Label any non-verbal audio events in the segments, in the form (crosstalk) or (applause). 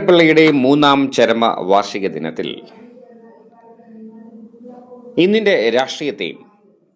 പിള്ളയുടെ മൂന്നാം ചരമ വാർഷിക ദിനത്തിൽ ഇന്നിന്റെ രാഷ്ട്രീയത്തെയും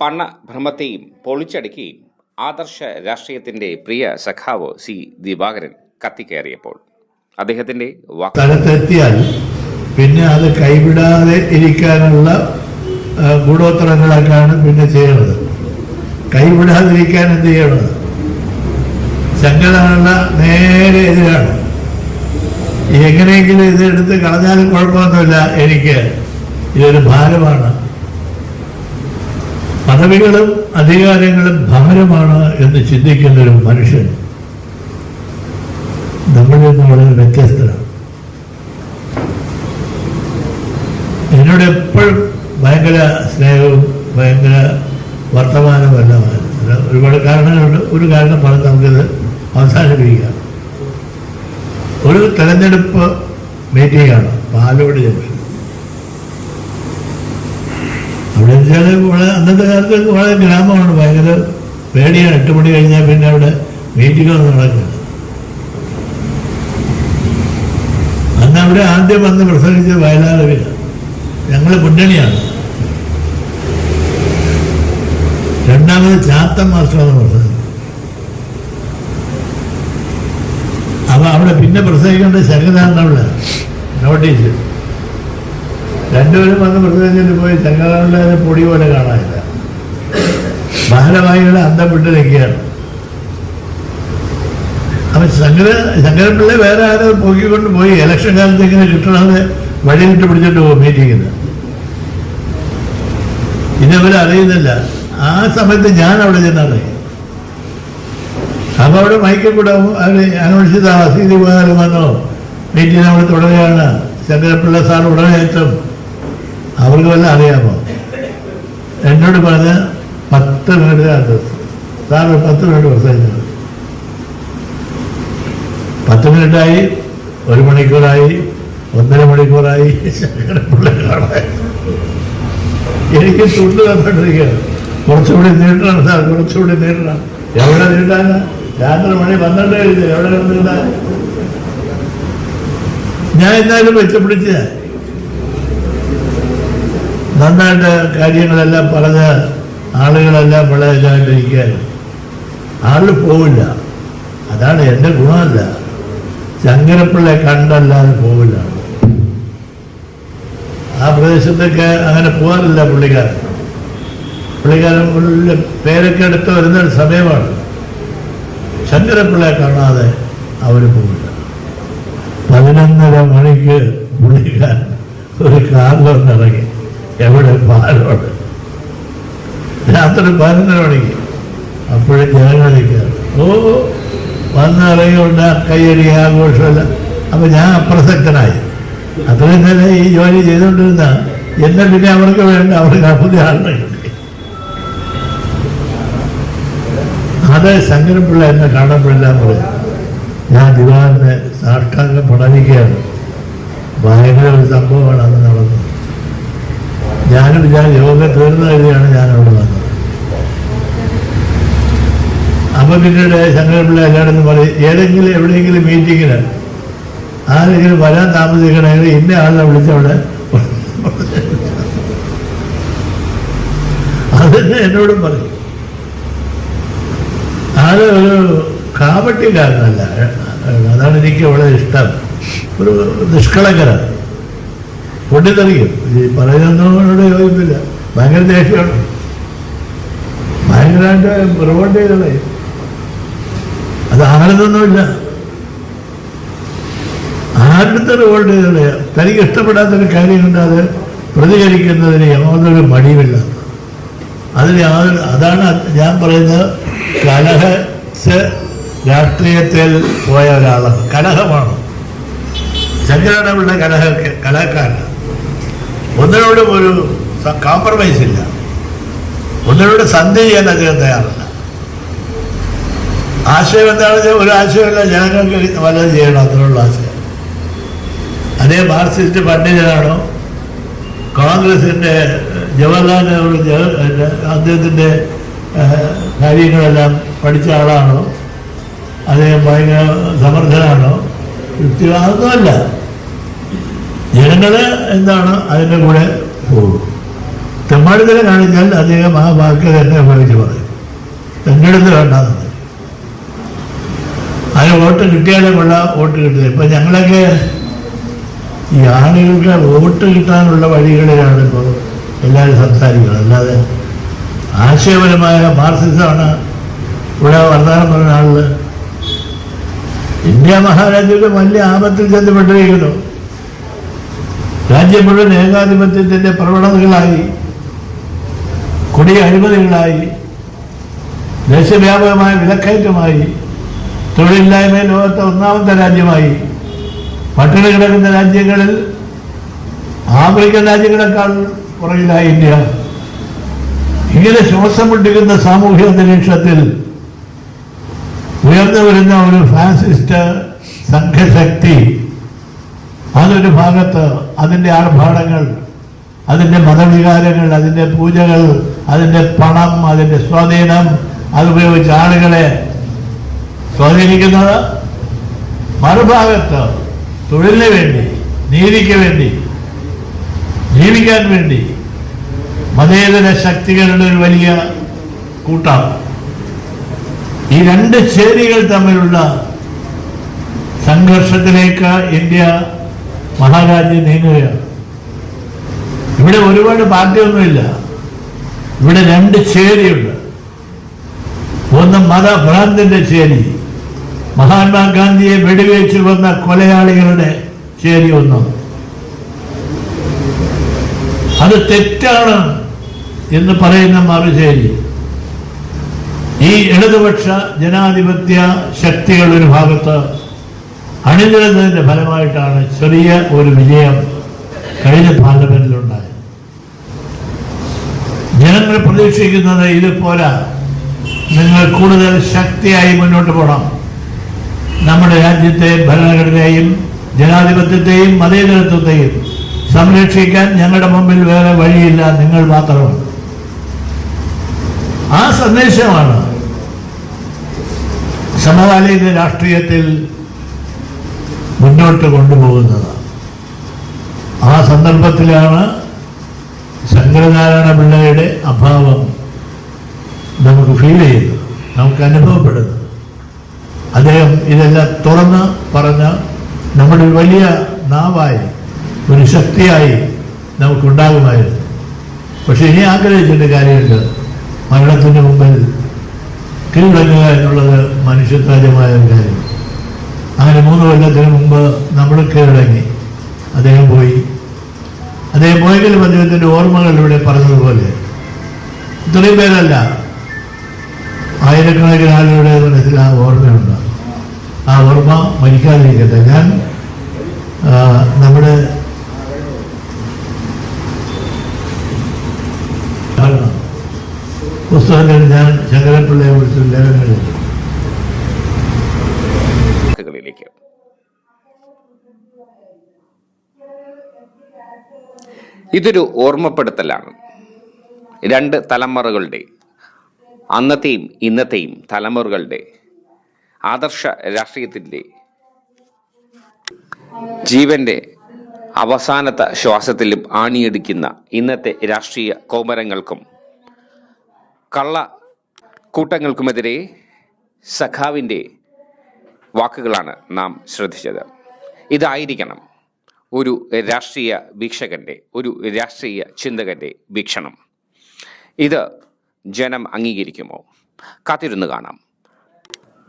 പണഭ്രമത്തെയും പൊളിച്ചടുക്കുകയും ആദർശ രാഷ്ട്രീയത്തിന്റെ പ്രിയ സഖാവ് സി ദിവാകരൻ കത്തിക്കയറിയപ്പോൾ അദ്ദേഹത്തിന്റെ സ്ഥലത്തെത്തിയാൽ പിന്നെ അത് കൈവിടാതെ ഇരിക്കാനുള്ള ഗൂഢോത്തരങ്ങളൊക്കെയാണ് പിന്നെ ചെയ്യണത്. കൈവിടാതിരിക്കാൻ എന്ത് ചെയ്യണത് സംഘടന നേരെ എതിരാണ്. എങ്ങനെയെങ്കിലും ഇത് എടുത്ത് കളഞ്ഞാലും കുഴപ്പമൊന്നുമില്ല. എനിക്ക് ഇതൊരു ഭാരമാണ്. പദവികളും അധികാരങ്ങളും ഭാരമാണ് എന്ന് ചിന്തിക്കുന്ന ഒരു മനുഷ്യൻ നമ്മളിൽ നിന്ന് വളരെ വ്യത്യസ്തരാണ് എന്നോട് എപ്പോഴും ഭയങ്കര സ്നേഹവും ഭയങ്കര വർത്തമാനവും അത് ഒരുപാട് കാരണങ്ങളുണ്ട്. ഒരു കാരണം പറഞ്ഞ് നമുക്കിത് അവസാനിപ്പിക്കാം. ഒരു തെരഞ്ഞെടുപ്പ് മീറ്റിംഗാണ് പാലോട് ജംഗ്ഷൻ അവിടെ വളരെ അന്നത്തെ കാലത്ത് വളരെ ഗ്രാമമാണ് ഭയങ്കര പേടിയാണ്. എട്ട് മണി കഴിഞ്ഞാൽ പിന്നെ അവിടെ മീറ്റിങ്ങൊന്നും നടക്കില്ല അന്ന് അവിടെ ആദ്യം വന്ന് പ്രസംഗിച്ചത് വയലാറവിയാണ്. ഞങ്ങൾ മുന്നണിയാണ്. രണ്ടാമത് ചാത്തൻ മാസ്റ്ററാണ് പ്രസംഗിച്ചത്. അപ്പൊ അവിടെ പിന്നെ പ്രസംഗിക്കേണ്ട അവിടെ. നോട്ടീസ് രണ്ടുപേരും വന്ന് പ്രസംഗിച്ചിട്ട് പോയി ശങ്കരാറിന്റെ പൊടി പോലെ കാണാനില്ല. ഭാരവാഹികളെ അന്തം വിട്ട് നിൽക്കുകയാണ്. അപ്പൊ ശങ്കര ശങ്കരപിള്ള വേറെ ആരും പോക്കിക്കൊണ്ട് പോയി. ഇലക്ഷൻ കാലത്ത് ഇങ്ങനെ കിട്ടണമെന്ന് വഴിയിട്ട് പിടിച്ചിട്ട് പോകും മീറ്റിങ്ങിന് ഇന്നവരറിയുന്നില്ല ആ സമയത്ത് ഞാൻ അവിടെ ചെന്നറിയും അപ്പൊ അവിടെ മൈക്കിൽ കൂടെ അവർ അന്വേഷിച്ച അസീതി ഉപകാരം വന്നോ. മീറ്റിംഗ് അവിടെ തുടരുകയാണ്. ശങ്കരപ്പിള്ള സാർ ഉടനെ എത്തും അവർക്ക് വല്ല അറിയാമോ? എന്നോട് പറഞ്ഞ് പത്ത് മിനിറ്റ് സാർ ഒരു പത്ത് മിനിറ്റ് പ്രസംഗിച്ചു. പത്ത് മിനിറ്റായി ഒരു മണിക്കൂറായി ഒന്നര മണിക്കൂറായി എനിക്ക് തുണ്ട് തന്നിട്ടിരിക്കുകയാണ് കുറച്ചുകൂടി നീട്ടണം സാർ കുറച്ചുകൂടി നീട്ടണം. എവിടെ നീട്ടാന്? രാത്രി മണി പന്ത്രണ്ട് കഴിഞ്ഞു എവിടെ നീട്ടാൻ ഞാൻ എന്തായാലും വെച്ചപ്പിടിച്ച് നന്നായിട്ട് കാര്യങ്ങളെല്ലാം പറഞ്ഞ് ആളുകളെല്ലാം വളരെ ആൾ പോവില്ല. അതാണ് എന്റെ ഗുണമല്ല. ശങ്കരപ്പിള്ളയെ കണ്ടല്ലാതെ പോവില്ല. ആ പ്രദേശത്തൊക്കെ അങ്ങനെ പോകാറില്ല പുള്ളിക്കാരൻ. പുള്ളിക്കാരൻ പേരൊക്കെ എടുത്ത് വരുന്ന ഒരു സമയമാണ്. ശങ്കരപ്പിള്ളയെ കാണാതെ അവർ പോവില്ല. പതിനൊന്നര മണിക്ക് പുള്ളിക്കാരൻ ഒരു കാറിലൊന്നിറങ്ങി. എവിടെ? പാലോട്. രാത്രി പതിനൊന്നര മണിക്ക്. അപ്പോഴും ജനങ്ങൾ നിൽക്കുകയാണ് ഓ വന്നിറങ്ങിയുണ്ട് കയ്യടി ആഘോഷമല്ല. അപ്പൊ ഞാൻ അപ്രസക്തനായി. അത്രയും തന്നെ ഈ ജോലി ചെയ്തുകൊണ്ടിരുന്ന എന്നെ പിന്നെ അവർക്ക് വേണ്ട അവർക്ക് പുതിയ ആളിനെ അത് ശങ്കരപിള്ള എന്നെ കാണപ്പെടില്ല പറയും ഞാൻ ദിവാറിനെ സാഷ്ടാംഗം പഠനിക്കുകയാണ് ഭയങ്കര ഒരു സംഭവമാണ് അന്ന് നടന്നത്. ഞാനും ഞാൻ യോഗ തീർന്നു കഴിയാണ് ഞാൻ അവിടെ വന്നത്. അപ്പൊ പിന്നീട് ശങ്കരപിള്ള എല്ലായിടത്തും പറയും ഏതെങ്കിലും എവിടെയെങ്കിലും മീറ്റിങ്ങിന് ആരെങ്കിലും വരാൻ താമസിക്കണമെങ്കിൽ ഇന്ന ആളിനെ വിളിച്ചവിടെ (laughs) അതെന്നെ എന്നോടും പറയും. ആൾ ഒരു കാപട്ടിക്കാരനല്ല അതാണ് എനിക്ക് വളരെ ഇഷ്ടം. ഒരു നിഷ്കളങ്കര പൊട്ടിത്തെറിക്കും. ഈ പറയുന്നതിനോട് യോജിപ്പില്ല. ഭയങ്കര ദേഷ്യമാണ്. ഭയങ്കരമായിട്ട് പുറകോട്ട് ചെയ്തോളേ. അത് ആരുതൊന്നുമില്ല ആരുടെ റിവോൾട്ട് ചെയ്തോളേ? തനിക്ക് ഇഷ്ടപ്പെടാത്തൊരു കാര്യം കൊണ്ട് അത് പ്രതികരിക്കുന്നതിന് യാതൊരു മടിയുമില്ല. അതിന് യാതൊരു അതാണ് ഞാൻ പറയുന്നത്. കലഹ രാഷ്ട്രീയത്തിൽ പോയ ഒരാളാണ് കലഹമാണ് ശങ്കരാനപിള്ള കലഹ കലഹക്കാരൻ ഒന്നിനോടും ഒരു കോംപ്രമൈസ് ഇല്ല. ഒന്നിനോട് സന്ധി ചെയ്യാൻ അദ്ദേഹം തയ്യാറല്ല. ആശയം എന്താണെന്ന് വെച്ചാൽ ഒരു ആശയമല്ല ജനങ്ങൾക്ക് വല്ലതും ചെയ്യണം അതിനുള്ള ആശയം. അതേ മാർക്സിസ്റ്റ് പണ്ഡിതനാണോ? കോൺഗ്രസിന്റെ ജവഹർലാൽ നെഹ്റു അദ്ദേഹത്തിന്റെ കാര്യങ്ങളെല്ലാം പഠിച്ച ആളാണോ? അദ്ദേഹം ഭയങ്കര സമർത്ഥനാണോ? യുക്തിവാദമല്ല ജനങ്ങൾ എന്താണ് അതിന്റെ കൂടെ പോകും. തെമ്മാടിത്തരം കാണിച്ചാൽ അദ്ദേഹം ആ വാക്ക് തന്നെ ഉപയോഗിച്ച് പറയും. എന്റെ അടുത്ത് വേണ്ടാന്ന് അതിന് വോട്ട് കിട്ടിയാലേ കൊള്ള വോട്ട് കിട്ടുന്നത് ഇപ്പം ഞങ്ങളൊക്കെ ഈ ആളുകൾക്ക് വോട്ട് കിട്ടാനുള്ള വഴികളിലാണ് ഇപ്പോൾ എല്ലാവരും സംസാരിക്കുന്നത്. അല്ലാതെ ആശയപരമായ മാർസിസമാണ് ഇവിടെ വർദ്ധാനം പറഞ്ഞ ആളിൽ ഇന്ത്യ മഹാരാജ്യത്തെ വലിയ ആപത്തിൽ ചെന്നപ്പെട്ടിരിക്കുന്നു രാജ്യം മുഴുവൻ ഏകാധിപത്യത്തിന്റെ പ്രവണതകളായി കൊടിയ അഴിമതികളായി ദേശവ്യാപകമായ വിലക്കയറ്റമായി തൊഴിലില്ലായ്മ ലോകത്തെ ഒന്നാമത്തെ രാജ്യമായി പട്ടിണി കിടക്കുന്ന രാജ്യങ്ങളിൽ ആഫ്രിക്കൻ രാജ്യങ്ങളെക്കാൾ പുറകിലായി ഇന്ത്യ. ഇങ്ങനെ ശ്വാസം മുട്ടിക്കുന്ന സാമൂഹ്യ അന്തരീക്ഷത്തിൽ ഉയർന്നു വരുന്ന ഒരു ഫാസിസ്റ്റ് സംഘശക്തി അതൊരു ഭാഗത്ത് അതിന്റെ ആർഭാടങ്ങൾ അതിന്റെ മതവികാരങ്ങൾ അതിന്റെ പൂജകൾ അതിന്റെ പണം അതിന്റെ സ്വാധീനം അതുപയോഗിച്ച് ആളുകളെ സ്വാധീനിക്കുന്നത് മറുഭാഗത്ത് തൊഴിലിന് വേണ്ടി നീതിക്ക് വേണ്ടി ജീവിക്കാൻ വേണ്ടി മതേതര ശക്തികളുടെ ഒരു വലിയ കൂട്ടാണ്. ഈ രണ്ട് ചേരികൾ തമ്മിലുള്ള സംഘർഷത്തിലേക്ക് ഇന്ത്യ മഹാരാജ്യം നീങ്ങുകയാണ്. ഇവിടെ ഒരുപാട് പാർട്ടിയൊന്നുമില്ല. ഇവിടെ രണ്ട് ചേരിയുണ്ട്. ഒന്ന് മതഭ്രാന്തിന്റെ ചേരി. മഹാത്മാഗാന്ധിയെ വെടിവെച്ച് വന്ന കൊലയാളികളുടെ ചേരി ഒന്ന്. അത് തെറ്റാണ്. എന്ന് പറയുന്ന മറുചേരി. ഈ ഇടതുപക്ഷ ജനാധിപത്യ ശക്തികൾ ഒരു ഭാഗത്ത് അണിനിരുന്നതിന്റെ ഫലമായിട്ടാണ് ചെറിയ ഒരു വിജയം കഴിഞ്ഞ പാർലമെന്റിലുണ്ടായത് ജനങ്ങൾ പ്രതീക്ഷിക്കുന്നത് ഇത് പോരാ നിങ്ങൾ കൂടുതൽ ശക്തിയായി മുന്നോട്ട് പോകണം. നമ്മുടെ രാജ്യത്തെ ഭരണഘടനയെയും ജനാധിപത്യത്തെയും മതേതരത്വത്തെയും സംരക്ഷിക്കാൻ ഞങ്ങളുടെ മുമ്പിൽ വേറെ വഴിയില്ല. നിങ്ങൾ മാത്രമാണ്. ആ സന്ദേശമാണ്. സമകാലീന രാഷ്ട്രീയത്തിൽ മുന്നോട്ട് കൊണ്ടുപോകുന്നത് ആ സന്ദർഭത്തിലാണ് ശങ്കരനാരായണ പിള്ളയുടെ അഭാവം നമുക്ക് ഫീൽ ചെയ്യുന്നത് നമുക്ക് അനുഭവപ്പെടുന്നത്. അദ്ദേഹം ഇതെല്ലാം തുറന്ന് പറഞ്ഞ നമ്മുടെ വലിയ നാവായി ഒരു ശക്തിയായി നമുക്കുണ്ടാകുമായിരുന്നു. പക്ഷെ ഇനി ആഗ്രഹിച്ചിട്ട് കാര്യമുണ്ട്. മരണത്തിന് മുമ്പിൽ കീഴടങ്ങുക എന്നുള്ളത് മനുഷ്യത്വജമായ ഒരു കാര്യം. അങ്ങനെ മൂന്ന് കൊല്ലത്തിന് മുമ്പ് നമ്മൾ കീഴടങ്ങി. അദ്ദേഹം പോയി. അദ്ദേഹം പോയെങ്കിലും അദ്ദേഹത്തിന്റെ ഓർമ്മകൾ ഇവിടെ പറഞ്ഞതുപോലെ ഇത്രയും പേരല്ല. ആയിരക്കണക്കിന് ആളുകളുടെ മനസ്സിൽ ആ ഓർമ്മയുണ്ട്. ആ ഓർമ്മ മരിക്കാതിരിക്കട്ടെ. ഞാൻ നമ്മുടെ പുസ്തകത്തിൽ ഞാൻ ശങ്കരപ്പിള്ളയെ കുറിച്ച് ലേഖനം ഇതൊരു ഓർമ്മപ്പെടുത്തലാണ്. രണ്ട് തലമുറകളുടെ അന്നത്തെയും ഇന്നത്തെയും തലമുറകളുടെ ആദർശ രാഷ്ട്രീയത്തിന്റെ ജീവന്റെ അവസാനത്തെ ശ്വാസത്തിലും ആണിയടിക്കുന്ന ഇന്നത്തെ രാഷ്ട്രീയ കോമരങ്ങൾക്കും കള്ള കൂട്ടങ്ങൾക്കുമെതിരെ സഖാവിന്റെ വാക്കുകളാണ് നാം ശ്രദ്ധിച്ചത്. ഇതായിരിക്കണം ഒരു രാഷ്ട്രീയ വീക്ഷകന്റെ ഒരു രാഷ്ട്രീയ ചിന്തകന്റെ വീക്ഷണം. ഇത് ജനം അംഗീകരിക്കുമോ? കാത്തിരുന്ന് കാണാം.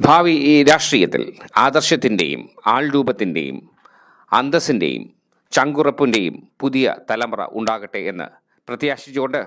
ഭാവി ഈ രാഷ്ട്രീയത്തിൽ ആദർശത്തിന്റെയും ആൾരൂപത്തിന്റെയും അന്തസ്സിന്റെയും ചങ്കുറപ്പിന്റെയും പുതിയ തലമുറ ഉണ്ടാകട്ടെ എന്ന് പ്രത്യാശിച്ചുകൊണ്ട്